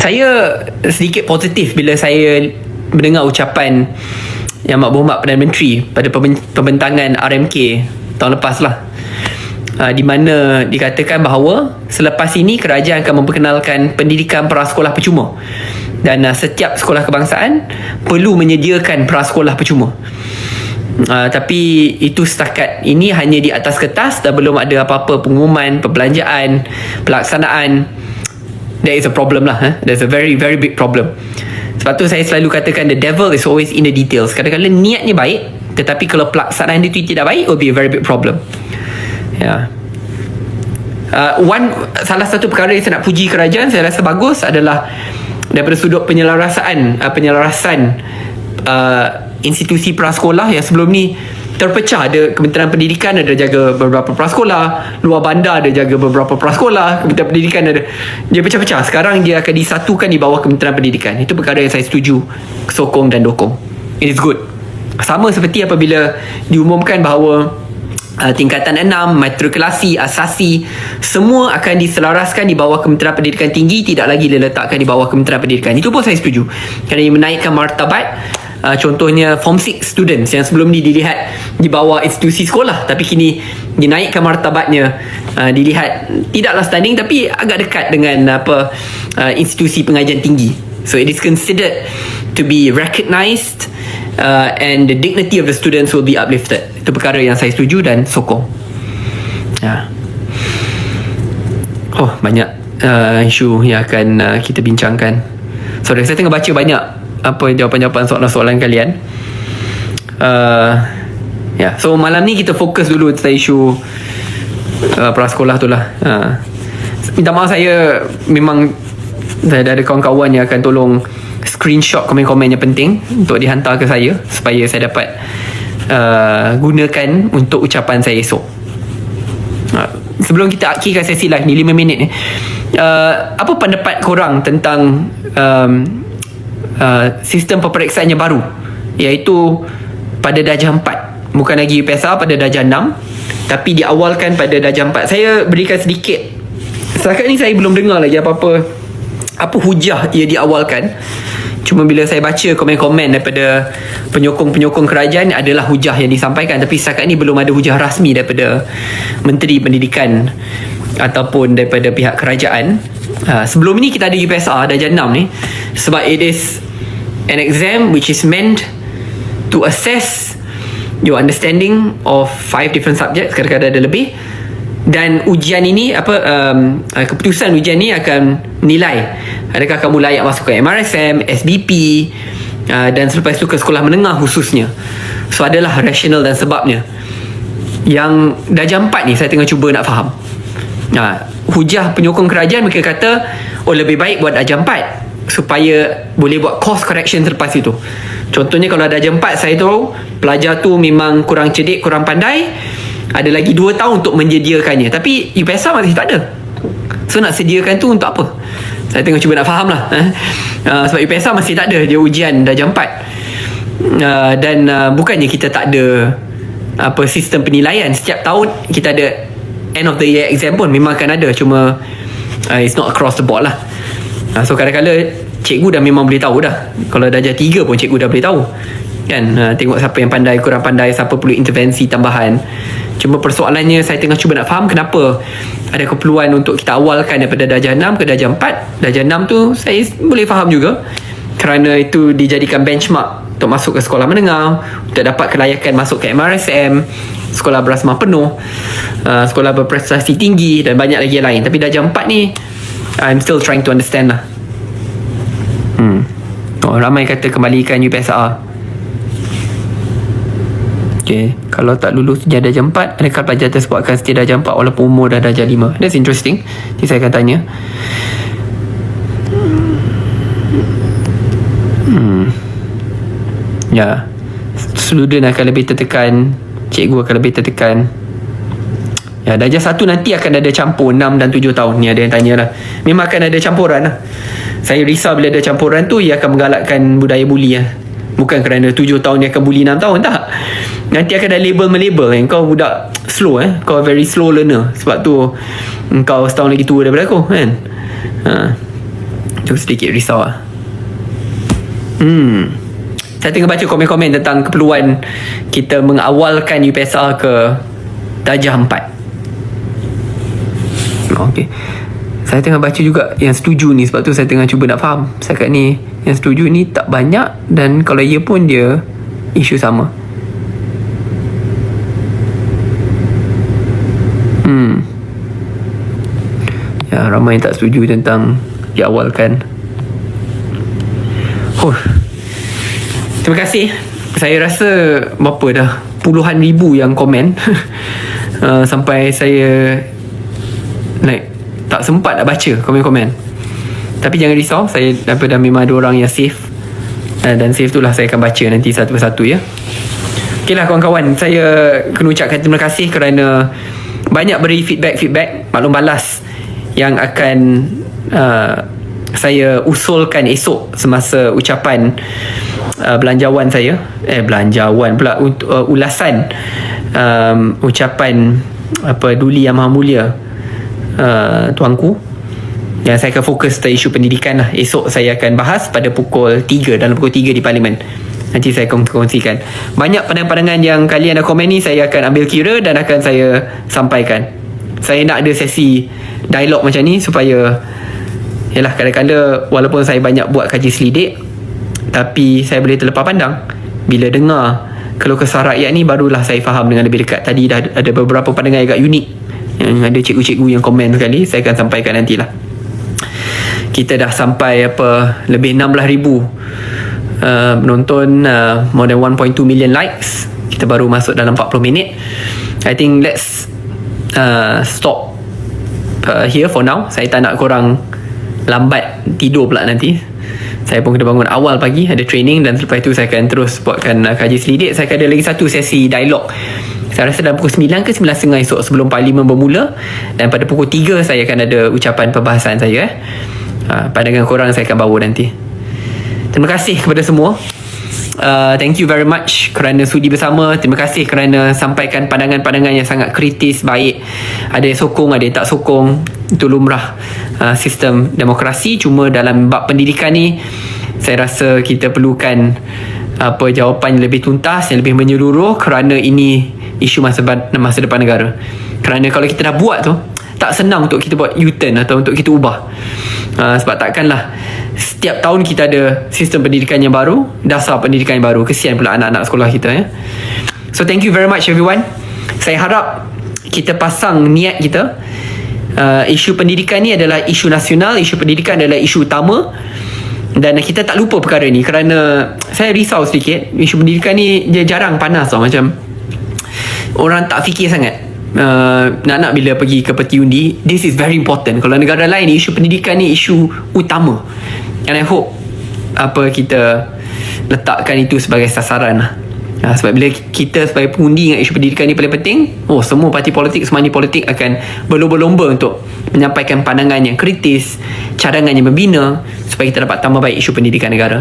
Saya sedikit positif bila saya mendengar ucapan Yang Mak Berhormat Perdana Menteri pada pemben- pembentangan RMK tahun lepas lah. Uh, di mana dikatakan bahawa selepas ini kerajaan akan memperkenalkan pendidikan prasekolah percuma dan uh, setiap sekolah kebangsaan perlu menyediakan prasekolah percuma. Uh, tapi itu setakat ini hanya di atas kertas dan belum ada apa-apa pengumuman, perbelanjaan, pelaksanaan. That is a problem lah. Eh? That's a very very big problem. Sebab tu saya selalu katakan the devil is always in the details. Kadang-kadang niatnya baik, tetapi kalau pelaksanaan itu tidak baik, it will be a very big problem. Yeah. Uh, one salah satu perkara yang saya nak puji kerajaan saya rasa bagus adalah daripada sudut penyelarasaan uh, penyelarasan uh, institusi prasekolah yang sebelum ni terpecah. Ada Kementerian Pendidikan ada jaga beberapa prasekolah luar bandar ada jaga beberapa prasekolah Kementerian Pendidikan ada. Dia pecah-pecah. Sekarang dia akan disatukan di bawah Kementerian Pendidikan. Itu perkara yang saya setuju. Sokong dan dokong. It is good. Sama seperti apabila diumumkan bahawa uh, tingkatan 6, matrikulasi, asasi semua akan diselaraskan di bawah Kementerian Pendidikan Tinggi tidak lagi diletakkan di bawah Kementerian Pendidikan. Itu pun saya setuju. Kerana ia menaikkan martabat uh, contohnya form 6 students yang sebelum ni dilihat di bawah institusi sekolah. Tapi kini dinaikkan martabatnya. Uh, dilihat tidaklah standing tapi agak dekat dengan apa uh, institusi pengajian tinggi. So it is considered to be recognised uh, and the dignity of the students will be uplifted. Itu perkara yang saya setuju dan sokong. Ya. Oh banyak uh, isu yang akan uh, kita bincangkan. Sorry saya tengah baca banyak apa jawapan-jawapan soalan-soalan kalian uh, ya yeah. so malam ni kita fokus dulu tentang isu uh, prasekolah tu lah uh. minta maaf saya memang saya ada kawan-kawan yang akan tolong screenshot komen-komen yang penting untuk dihantar ke saya supaya saya dapat uh, gunakan untuk ucapan saya esok uh, sebelum kita akhirkan sesi live ni 5 minit ni uh, apa pendapat korang tentang um, uh, sistem peperiksaan yang baru iaitu pada darjah 4 bukan lagi UPSR pada darjah 6 tapi diawalkan pada darjah 4 saya berikan sedikit. Setakat ni saya belum dengar lagi apa-apa apa hujah ia diawalkan. Cuma bila saya baca komen-komen daripada penyokong-penyokong kerajaan adalah hujah yang disampaikan. Tapi setakat ni belum ada hujah rasmi daripada Menteri Pendidikan ataupun daripada pihak kerajaan. Uh, sebelum ini kita ada UPSR darjah 6 ni. Sebab it is an exam which is meant to assess your understanding of five different subjects kadang-kadang ada lebih dan ujian ini apa um, keputusan ujian ini akan menilai adakah kamu layak masuk ke MRSM, SBP uh, dan selepas itu ke sekolah menengah khususnya. So adalah rasional dan sebabnya. Yang darjah 4 ni saya tengah cuba nak faham. Uh, hujah penyokong kerajaan mereka kata oh lebih baik buat darjah 4 supaya boleh buat course correction selepas itu. Contohnya kalau darjah 4 saya tahu pelajar tu memang kurang cerdik kurang pandai. Ada lagi 2 tahun untuk menyediakannya. Tapi UPSR masih tak ada. So nak sediakan tu untuk apa? Saya tengah cuba nak faham lah eh? uh, sebab UPSR masih tak ada. Dia ujian darjah 4 uh, dan uh, bukannya kita tak ada apa sistem penilaian. Setiap tahun kita ada end of the year exam pun memang akan ada. Cuma uh, it's not across the board lah uh, so kadang-kadang cikgu dah memang boleh tahu dah. Kalau darjah 3 pun cikgu dah boleh tahu. Kan? Uh, tengok siapa yang pandai kurang pandai siapa perlu intervensi tambahan. Cuma persoalannya saya tengah cuba nak faham kenapa ada keperluan untuk kita awalkan daripada darjah 6 ke darjah 4. Darjah 6 tu saya boleh faham juga. Kerana itu dijadikan benchmark untuk masuk ke sekolah menengah, untuk dapat kelayakan masuk ke MRSM, sekolah berasmah penuh, uh, sekolah berprestasi tinggi dan banyak lagi yang lain. Tapi darjah 4 ni I'm still trying to understand lah. Hmm. Oh, ramai kata kembalikan UPSR. Okay. Kalau tak lulus sejak darjah 4 Adakah pelajar tersebut akan setia darjah 4 Walaupun umur dah darjah 5 That's interesting Nanti saya akan tanya Hmm Ya Student akan lebih tertekan Cikgu akan lebih tertekan Ya, darjah satu nanti akan ada campur 6 dan 7 tahun. Ni ada yang tanya lah. Memang akan ada campuran lah. Saya risau bila ada campuran tu Ia akan menggalakkan budaya buli lah Bukan kerana 7 tahun dia akan bully 6 tahun Tak. Nanti akan ada label-melabel eh. Kau budak slow eh. Kau very slow learner. Sebab tu Kau setahun lagi tua daripada aku kan. Ha. Tu sedikit risau lah. Hmm. Saya tengah baca komen-komen tentang keperluan Kita mengawalkan UPSR ke Darjah 4 Okay Saya tengah baca juga yang setuju ni Sebab tu saya tengah cuba nak faham Setakat ni. Yang setuju ni tak banyak Dan kalau ia pun dia Isu sama. Hmm. Ya ramai yang tak setuju tentang Diawalkan. Oh Terima kasih. Saya rasa Berapa dah? Puluhan ribu yang komen. Uh, Sampai saya Like Tak sempat nak baca komen-komen. Tapi jangan risau Saya daripada memang ada orang yang safe. Uh, Dan safe tu lah Saya akan baca nanti satu persatu ya. Okay lah kawan-kawan Saya kena ucapkan terima kasih kerana Banyak beri feedback-feedback Maklum balas Yang akan uh, Saya usulkan esok Semasa ucapan uh, Belanjawan saya. Eh belanjawan pula uh, Ulasan um, Ucapan Apa Duli Yang Maha Mulia uh, Tuanku yang saya akan fokus pada isu pendidikan lah. Esok saya akan bahas pada pukul 3 dalam pukul 3 di parlimen. Nanti saya akan kongsikan. Banyak pandangan-pandangan yang kalian dah komen ni saya akan ambil kira dan akan saya sampaikan. Saya nak ada sesi dialog macam ni supaya yalah kadang-kadang walaupun saya banyak buat kaji selidik tapi saya boleh terlepas pandang bila dengar kalau kesah rakyat ni barulah saya faham dengan lebih dekat. Tadi dah ada beberapa pandangan agak unik yang ada cikgu-cikgu yang komen sekali saya akan sampaikan nantilah. Kita dah sampai apa lebih 16,000 uh, penonton uh, more than 1.2 million likes. Kita baru masuk dalam 40 minit. I think let's uh, stop uh, here for now. Saya tak nak korang lambat tidur pula nanti. Saya pun kena bangun awal pagi ada training dan selepas itu saya akan terus buatkan uh, kaji selidik. Saya akan ada lagi satu sesi dialog saya rasa dalam pukul 9 ke 9.30 esok sebelum parlimen bermula dan pada pukul 3 saya akan ada ucapan perbahasan saya eh. Uh, pandangan korang saya akan bawa nanti. Terima kasih kepada semua. Uh, thank you very much kerana sudi bersama. Terima kasih kerana sampaikan pandangan-pandangan yang sangat kritis baik. Ada yang sokong ada yang tak sokong. Itu lumrah uh, sistem demokrasi. Cuma dalam bab pendidikan ni saya rasa kita perlukan apa jawapan yang lebih tuntas yang lebih menyeluruh kerana ini isu masa, masa depan negara. Kerana kalau kita dah buat tu tak senang untuk kita buat U-turn atau untuk kita ubah. Uh, sebab takkanlah setiap tahun kita ada sistem pendidikan yang baru dasar pendidikan yang baru. Kesian pula anak-anak sekolah kita ya. So thank you very much everyone. Saya harap kita pasang niat kita. Uh, isu pendidikan ni adalah isu nasional isu pendidikan adalah isu utama. Dan kita tak lupa perkara ni kerana saya risau sedikit isu pendidikan ni dia jarang panas tau macam orang tak fikir sangat. Uh, nak-nak bila pergi ke peti undi this is very important. Kalau negara lain isu pendidikan ni isu utama. And I hope apa kita letakkan itu sebagai sasaran lah. Ha, sebab bila kita sebagai pengundi dengan isu pendidikan ni paling penting oh semua parti politik semua ni politik akan berlomba-lomba untuk menyampaikan pandangan yang kritis cadangan yang membina supaya kita dapat tambah baik isu pendidikan negara